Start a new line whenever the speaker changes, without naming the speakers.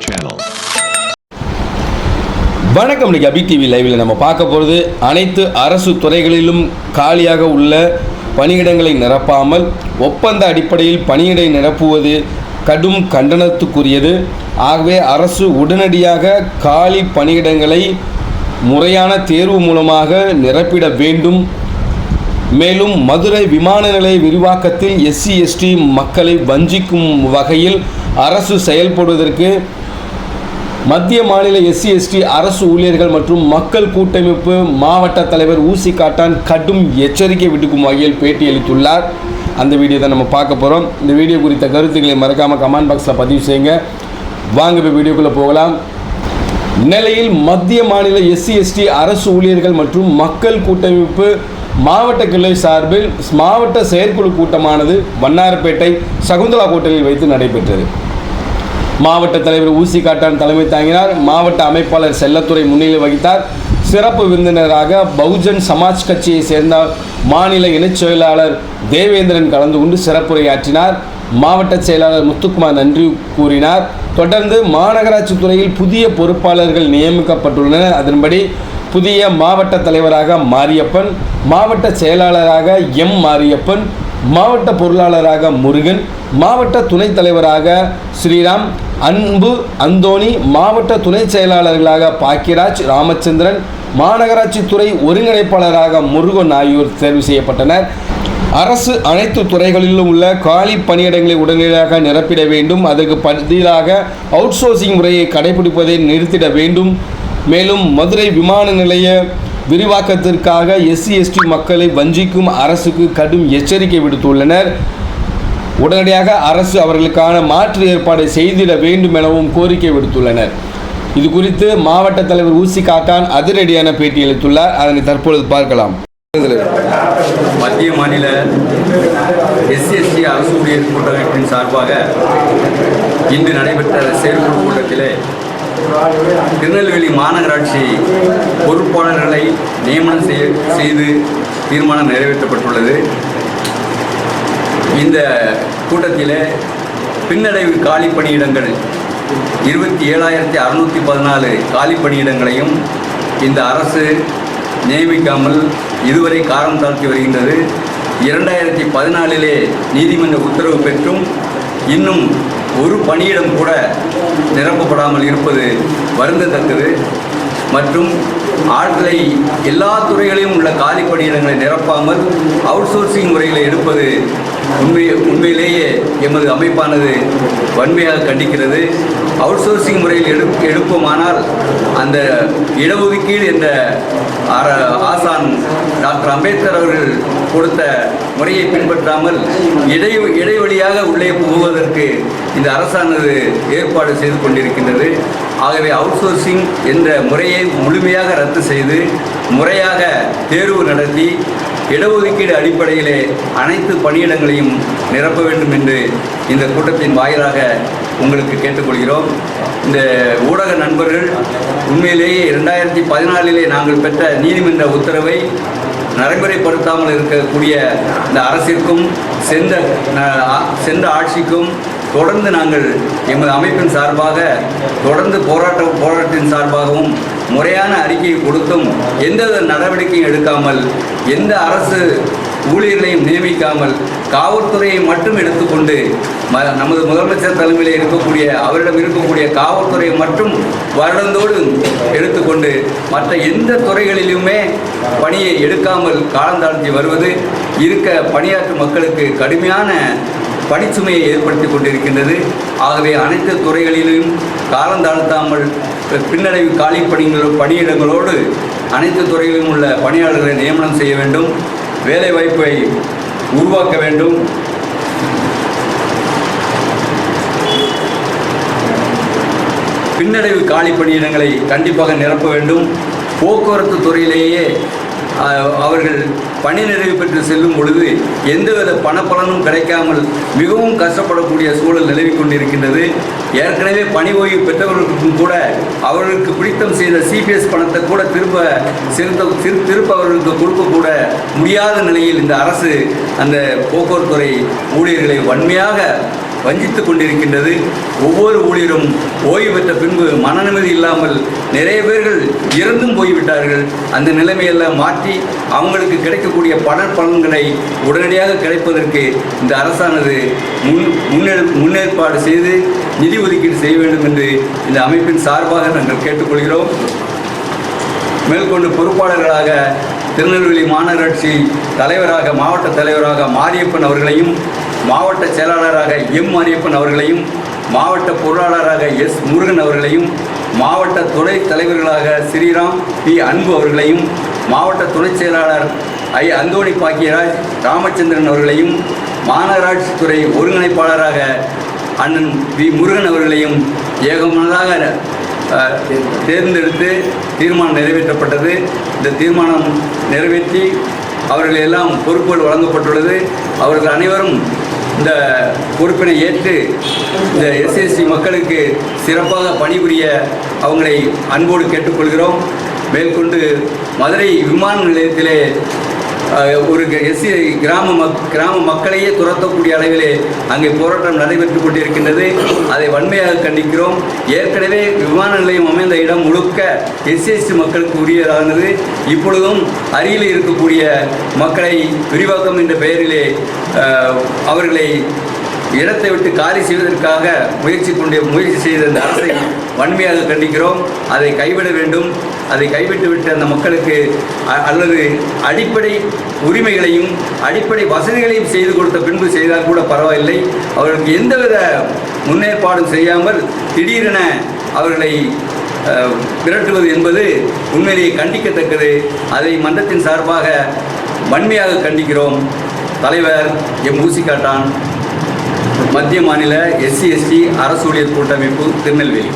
channel.
வணக்கம் அபி TV லைவில் நம்ம பார்க்க போகிறது அனைத்து அரசு துறைகளிலும் காலியாக உள்ள பணியிடங்களை நிரப்பாமல் ஒப்பந்த அடிப்படையில் பணியிடை நிரப்புவது கடும் கண்டனத்துக்குரியது ஆகவே அரசு உடனடியாக காலி பணியிடங்களை முறையான தேர்வு மூலமாக நிரப்பிட வேண்டும் மேலும் மதுரை விமான நிலைய விரிவாக்கத்தில் எஸ்சி எஸ்டி மக்களை வஞ்சிக்கும் வகையில் அரசு செயல்படுவதற்கு மத்திய மாநில எஸ்சி எஸ்டி அரசு ஊழியர்கள் மற்றும் மக்கள் கூட்டமைப்பு மாவட்ட தலைவர் ஊசி காட்டான் கடும் எச்சரிக்கை விடுக்கும் வகையில் பேட்டியளித்துள்ளார் அந்த வீடியோ தான் நம்ம பார்க்க போகிறோம் இந்த வீடியோ குறித்த கருத்துக்களை மறக்காமல் கமெண்ட் பாக்ஸில் பதிவு செய்யுங்க. வாங்க இப்போ வீடியோக்குள்ளே போகலாம். நிலையில் மத்திய மாநில எஸ்சி எஸ்டி அரசு ஊழியர்கள் மற்றும் மக்கள் கூட்டமைப்பு மாவட்ட கிளை சார்பில் மாவட்ட செயற்குழு கூட்டமானது வண்ணாரப்பேட்டை சகுந்தலா ஹோட்டலில் வைத்து நடைபெற்றது. மாவட்ட தலைவர் ஊசி காட்டான் தலைமை தாங்கினார். மாவட்ட அமைப்பாளர் செல்லத்துறை முன்னிலை வகித்தார். சிறப்பு விருந்தினராக பகுஜன் சமாஜ் கட்சியை சேர்ந்த மாநில இணைச் செயலாளர் தேவேந்திரன் கலந்து கொண்டு சிறப்புரையாற்றினார். மாவட்ட செயலாளர் முத்துக்குமார் நன்றி கூறினார். தொடர்ந்து மாநகராட்சி துறையில் புதிய பொறுப்பாளர்கள் நியமிக்கப்பட்டுள்ளனர். அதன்படி புதிய மாவட்ட தலைவராக மாரியப்பன் மாவட்ட செயலாளராக எம் மாரியப்பன் மாவட்ட பொருளாளராக முருகன் மாவட்ட துணைத் தலைவராக ஸ்ரீராம் அன்பு அந்தோணி மாவட்ட துணை செயலாளர்களாக பாக்கியராஜ் ராமச்சந்திரன் மாநகராட்சி துறை ஒருங்கிணைப்பாளராக முருகன் ஆகியோர் தேர்வு செய்யப்பட்டனர். அரசு அனைத்து துறைகளிலும் உள்ள காலி பணியிடங்களை உடனடியாக நிரப்பிட வேண்டும். அதற்கு பதிலாக அவுட்சோர்சிங் முறையை கடைபிடிப்பதை நிறுத்திட வேண்டும். மேலும் மதுரை விமான நிலைய விரிவாக்கத்திற்காக எஸ்சி எஸ்டி மக்களை வஞ்சிக்கும் அரசுக்கு கடும் எச்சரிக்கை விடுத்துள்ளனர். உடனடியாக அரசு அவர்களுக்கான மாற்று ஏற்பாடை செய்திட வேண்டும் எனவும் கோரிக்கை விடுத்துள்ளனர். இது குறித்து மாவட்ட தலைவர் ஊசி காட்டான் அதிரடியான பேட்டியளித்துள்ளார் அதனை தற்பொழுது பார்க்கலாம்.
மத்திய மாநில எஸ்சிஎஸ்டி அரசு ஊழியர் கூட்டமைப்பின் சார்பாக இன்று நடைபெற்ற செயற்குழு கூட்டத்திலே திருநெல்வேலி மாநகராட்சி பொறுப்பாளர்களை நியமனம் செய்ய செய்து தீர்மானம் நிறைவேற்றப்பட்டுள்ளது. இந்த கூட்டத்தில் பின்னடைவு காலி பணியிடங்கள் இருபத்தி ஏழாயிரத்தி அறுநூற்றி பதினாலு காலி பணியிடங்களையும் இந்த அரசு நியமிக்காமல் இதுவரை காரணம் தாழ்த்தி வருகின்றது. இரண்டாயிரத்தி பதினாலிலே நீதிமன்ற உத்தரவு பெற்றும் இன்னும் ஒரு பணியிடம் கூட நிரப்பப்படாமல் இருப்பது வருந்தத்தக்கது. மற்றும் ஆட்களை எல்லா துறைகளிலும் உள்ள காலி பணியிடங்களை நிரப்பாமல் அவுட்சோர்சிங் முறையில் எடுப்பது உண்மை உண்மையிலேயே எமது அமைப்பானது வன்மையாக கண்டிக்கிறது. அவுட்சோர்சிங் முறையில் எடு எடுப்போமானால் அந்த இடஒதுக்கீடு என்ற ஆர- ஆசான் டாக்டர் அம்பேத்கர் அவர்கள் கொடுத்த முறையை பின்பற்றாமல் இடை இடைவெளியாக உள்ளே புகுவதற்கு இந்த அரசானது ஏற்பாடு செய்து கொண்டிருக்கின்றது. ஆகவே அவுட் சோர்சிங் என்ற முறையை முழுமையாக ரத்து செய்து முறையாக தேர்வு நடத்தி இடஒதுக்கீடு அடிப்படையிலே அனைத்து பணியிடங்களையும் நிரப்ப வேண்டும் என்று இந்த கூட்டத்தின் வாயிலாக உங்களுக்கு கேட்டுக்கொள்கிறோம். இந்த ஊடக நண்பர்கள் உண்மையிலேயே இரண்டாயிரத்தி பதினாலிலே நாங்கள் பெற்ற நீதிமன்ற உத்தரவை நடைமுறைப்படுத்தாமல் இருக்கக்கூடிய இந்த அரசிற்கும் சென்ற சென்ற ஆட்சிக்கும் தொடர்ந்து நாங்கள் எமது அமைப்பின் சார்பாக தொடர்ந்து போராட்ட போராட்டத்தின் சார்பாகவும் முறையான அறிக்கையை கொடுத்தும் எந்தவித நடவடிக்கையும் எடுக்காமல் எந்த அரசு ஊழியர்களையும் நியமிக்காமல் காவல்துறையை மட்டும் எடுத்துக்கொண்டு ம நமது முதலமைச்சர் தலைமையில் இருக்கக்கூடிய அவரிடம் இருக்கக்கூடிய காவல்துறையை மட்டும் வருடந்தோடு எடுத்துக்கொண்டு மற்ற எந்த துறைகளிலுமே பணியை எடுக்காமல் காலந்தாழ்த்தி வருவது இருக்க பணியாற்றும் மக்களுக்கு கடுமையான பணிச்சுமையை ஏற்படுத்தி கொண்டிருக்கின்றது. ஆகவே அனைத்து துறைகளிலும் காலந்தாழ்த்தாமல் பின்னடைவு காலி பணிகள் பணியிடங்களோடு அனைத்து துறைகளிலும் உள்ள பணியாளர்களை நியமனம் செய்ய வேண்டும். வேலைவாய்ப்பை உருவாக்க வேண்டும். பின்னடைவு காலி பணியிடங்களை கண்டிப்பாக நிரப்ப வேண்டும். போக்குவரத்து துறையிலேயே அவர்கள் பணி நிறைவு பெற்று செல்லும் பொழுது எந்தவித பணப்பலனும் கிடைக்காமல் மிகவும் கஷ்டப்படக்கூடிய சூழல் நிலவிக் கொண்டிருக்கின்றது. ஏற்கனவே பணி ஓய்வு பெற்றவர்களுக்கும் கூட அவர்களுக்கு பிடித்தம் செய்த சிபிஎஸ் பணத்தை கூட திரும்ப செலுத்த திரு- திருப்ப அவர்களுக்கு கொடுக்க கூட முடியாத நிலையில் இந்த அரசு அந்த போக்குவரத்துறை ஊழியர்களை வன்மையாக வஞ்சித்து கொண்டிருக்கின்றது. ஒவ்வொரு ஊழியரும் ஓய்வு பெற்ற பின்பு மனநிம்மதி இல்லாமல் நிறைய பேர்கள் இறந்தும் போய்விட்டார்கள். அந்த நிலைமையெல்லாம் மாற்றி அவங்களுக்கு கிடைக்கக்கூடிய பலர் பலன்களை உடனடியாக கிடைப்பதற்கு இந்த அரசானது முன் முன்னெடு முன்னேற்பாடு செய்து நிதி ஒதுக்கீடு செய்ய வேண்டும் என்று இந்த அமைப்பின் சார்பாக நாங்கள் கேட்டுக்கொள்கிறோம். மேற்கொண்டு பொறுப்பாளர்களாக திருநெல்வேலி மாநகராட்சி தலைவராக மாவட்ட தலைவராக மாரியப்பன் அவர்களையும் மாவட்ட செயலாளராக எம் மாரியப்பன் அவர்களையும் மாவட்ட பொருளாளராக எஸ் முருகன் அவர்களையும் மாவட்ட துணை தலைவர்களாக ஸ்ரீராம் பி அன்பு அவர்களையும் மாவட்ட துணைச் செயலாளர் ஐ அந்தோணி பாக்கியராஜ் ராமச்சந்திரன் அவர்களையும் மாநகராட்சி துறை ஒருங்கிணைப்பாளராக அண்ணன் வி முருகன் அவர்களையும் ஏகமனதாக தேர்ந்தெடுத்து தீர்மானம் நிறைவேற்றப்பட்டது. இந்த தீர்மானம் நிறைவேற்றி அவர்கள் எல்லாம் பொறுப்புகள் வழங்கப்பட்டுள்ளது. அவர்கள் அனைவரும் இந்த பொறுப்பினை ஏற்று இந்த எஸ்எஸ்சி மக்களுக்கு சிறப்பாக பணிபுரிய அவங்களை அன்போடு கேட்டுக்கொள்கிறோம். மேற்கொண்டு மதுரை விமான நிலையத்திலே ஒரு எஸ்சி கிராம மக் கிராம மக்களையே துரத்தக்கூடிய அளவிலே அங்கே போராட்டம் நடைபெற்று கொண்டிருக்கின்றது. அதை வன்மையாக கண்டிக்கிறோம். ஏற்கனவே விமான நிலையம் அமைந்த இடம் முழுக்க எஸ்சிஎஸ்டி மக்களுக்கு உரியதானது. இப்பொழுதும் அருகில் இருக்கக்கூடிய மக்களை விரிவாக்கம் என்ற பெயரிலே அவர்களை இடத்தை விட்டு காலி செய்வதற்காக முயற்சி கொண்டு முயற்சி செய்த அந்த அரசை வன்மையாக கண்டிக்கிறோம். அதை கைவிட வேண்டும். அதை கைவிட்டுவிட்டு அந்த மக்களுக்கு அ- அல்லது அடிப்படை உரிமைகளையும் அடிப்படை வசதிகளையும் செய்து கொடுத்த பின்பு செய்தால் கூட பரவாயில்லை. அவர்களுக்கு எந்தவித முன்னேற்பாடும் செய்யாமல் திடீரென அவர்களை விரட்டுவது என்பது உண்மையிலேயே கண்டிக்கத்தக்கது. அதை மன்றத்தின் சார்பாக வன்மையாக கண்டிக்கிறோம். தலைவர் எம். ஊசிக்காட்டான் மத்திய மாநில எஸ்சி எஸ்டி அரசு ஊழியர் கூட்டமைப்பு திருநெல்வேலி.